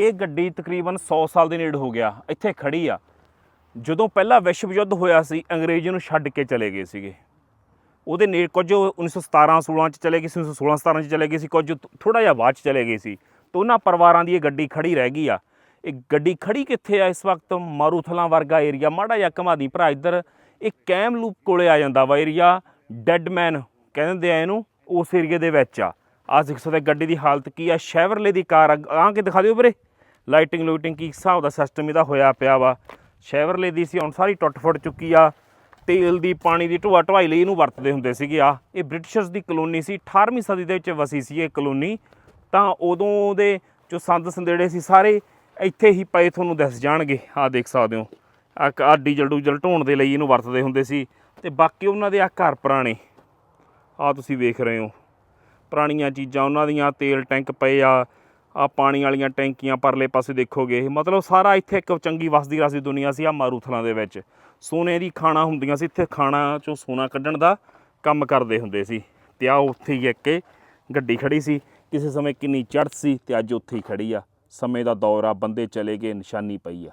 ਇਹ ਗੱਡੀ ਤਕਰੀਬਨ 100 ਸਾਲ ਦੇ ਨੇੜੇ ਹੋ ਗਿਆ, ਇੱਥੇ ਖੜੀ ਆ। ਜਦੋਂ ਪਹਿਲਾ ਵਿਸ਼ਵ ਯੁੱਧ ਹੋਇਆ ਸੀ, ਅੰਗਰੇਜ਼ ਨੂੰ ਛੱਡ ਕੇ ਚਲੇ ਗਏ ਸੀਗੇ। ਉਹਦੇ ਨੇ ਕੁਝ 1917 16 ਚ ਚਲੇ ਗਏ ਸੀ 1916 17 ਚ ਚਲੇ ਗਏ ਸੀ, ਕੁਝ ਥੋੜਾ ਜਿਹਾ ਬਾਅਦ ਚ ਚਲੇ ਗਏ ਸੀ। ਤੇ ਉਹਨਾਂ ਪਰਿਵਾਰਾਂ ਦੀ ਇਹ ਗੱਡੀ ਖੜੀ ਰਹਿ ਗਈ ਆ। ਇਹ ਗੱਡੀ ਖੜੀ ਕਿੱਥੇ ਆ ਇਸ ਵਕਤ? ਮਾਰੂਥਲਾਂ ਵਰਗਾ ਏਰੀਆ, ਮਾੜਾ ਜਿਹਾ ਘਮਾਦੀ ਭਰਾ ਇੱਧਰ। ਇਹ ਕੈਮ ਲੂਪ ਕੋਲੇ ਆ ਜਾਂਦਾ ਵਾ ਏਰੀਆ, ਡੈਡ ਮੈਨ ਕਹਿੰਦੇ ਆ ਇਹਨੂੰ, ਉਸ ਏਰੀਏ ਦੇ ਵਿੱਚ ਆ। ਆ ਦੇਖ ਸਕਦੇ ਗੱਡੀ ਦੀ ਹਾਲਤ ਕੀ ਆ। ਸ਼ੈਵਰਲੇ ਦੀ ਕਾਰ ਆ ਕੇ ਦਿਖਾ ਦਿਓ ਵੀਰੇ। ਲਾਈਟਿੰਗ ਲੂਟਿੰਗ ਕੀ ਹਿਸਾਬ ਦਾ ਸਿਸਟਮ ਇਹਦਾ ਹੋਇਆ ਪਿਆ ਵਾ। ਸ਼ੈਵਰਲੇ ਦੀ ਸੀ, ਹੁਣ ਸਾਰੀ ਟੁੱਟ ਫੁੱਟ ਚੁੱਕੀ ਆ। ਤੇਲ ਦੀ, ਪਾਣੀ ਦੀ, ਢੋਆ ਢਵਾਈ ਲਈ ਇਹਨੂੰ ਵਰਤਦੇ ਹੁੰਦੇ ਸੀਗੇ ਆ। ਇਹ ਬ੍ਰਿਟਿਸ਼ਰਸ ਦੀ ਕਲੋਨੀ ਸੀ 18ਵੀਂ ਸਦੀ ਦੇ ਵਿੱਚ ਵਸੀ ਸੀ ਇਹ ਕਲੋਨੀ। ਤਾਂ ਉਦੋਂ ਦੇ ਜੋ ਸੰਦ ਸੰਦੇੜੇ ਸੀ ਸਾਰੇ, ਇੱਥੇ ਹੀ ਪਏ ਤੁਹਾਨੂੰ ਦਿਸ ਜਾਣਗੇ। ਆ ਦੇਖ ਸਕਦੇ ਹੋ। ਆ ਆ ਡੀਜ਼ਲ ਡੂਜ਼ਲ ਢੋਣ ਦੇ ਲਈ ਇਹਨੂੰ ਵਰਤਦੇ ਹੁੰਦੇ ਸੀ। ਤੇ ਬਾਕੀ ਉਹਨਾਂ ਦੇ ਆ ਘਰ ਪੁਰਾਣੇ। ਆ ਤੁਸੀਂ ਵੇਖ ਰਹੇ ਹੋ। ਪੁਰਾਣੀਆਂ ਚੀਜ਼ਾਂ, ਉਹਨਾਂ ਦੀਆਂ ਤੇਲ ਟੈਂਕ ਪਏ ਆ। ਆ ਪਾਣੀ ਵਾਲੀਆਂ ਟੈਂਕੀਆਂ ਪਰਲੇ ਪਾਸੇ ਦੇਖੋਗੇ ਮਤਲਬ ਸਾਰਾ ਇੱਥੇ ਇੱਕ ਚੰਗੀ ਵਸਦੀ ਰਸਦੀ ਦੁਨੀਆ ਸੀ ਆ ਮਾਰੂਥਲਾਂ ਦੇ ਵਿੱਚ। ਸੋਨੇ ਦੀ ਖਾਣਾ ਹੁੰਦੀਆਂ ਸੀ, ਇੱਥੇ ਖਾਣਾ ਚੋਂ ਸੋਨਾ ਕੱਢਣ ਦਾ ਕੰਮ ਕਰਦੇ ਹੁੰਦੇ ਸੀ। ਤੇ ਆ ਉੱਥੇ ਹੀ ਇੱਕ ਗੱਡੀ ਖੜੀ ਸੀ, ਕਿਸੇ ਸਮੇਂ ਕਿੰਨੀ ਚੜ੍ਹ ਸੀ ਤੇ ਅੱਜ ਉੱਥੇ ਹੀ ਖੜੀ ਆ। ਸਮੇਂ ਦਾ ਦੌਰ ਆ ਬੰਦੇ ਚਲੇ ਗਏ, ਨਿਸ਼ਾਨੀ ਪਈ ਆ।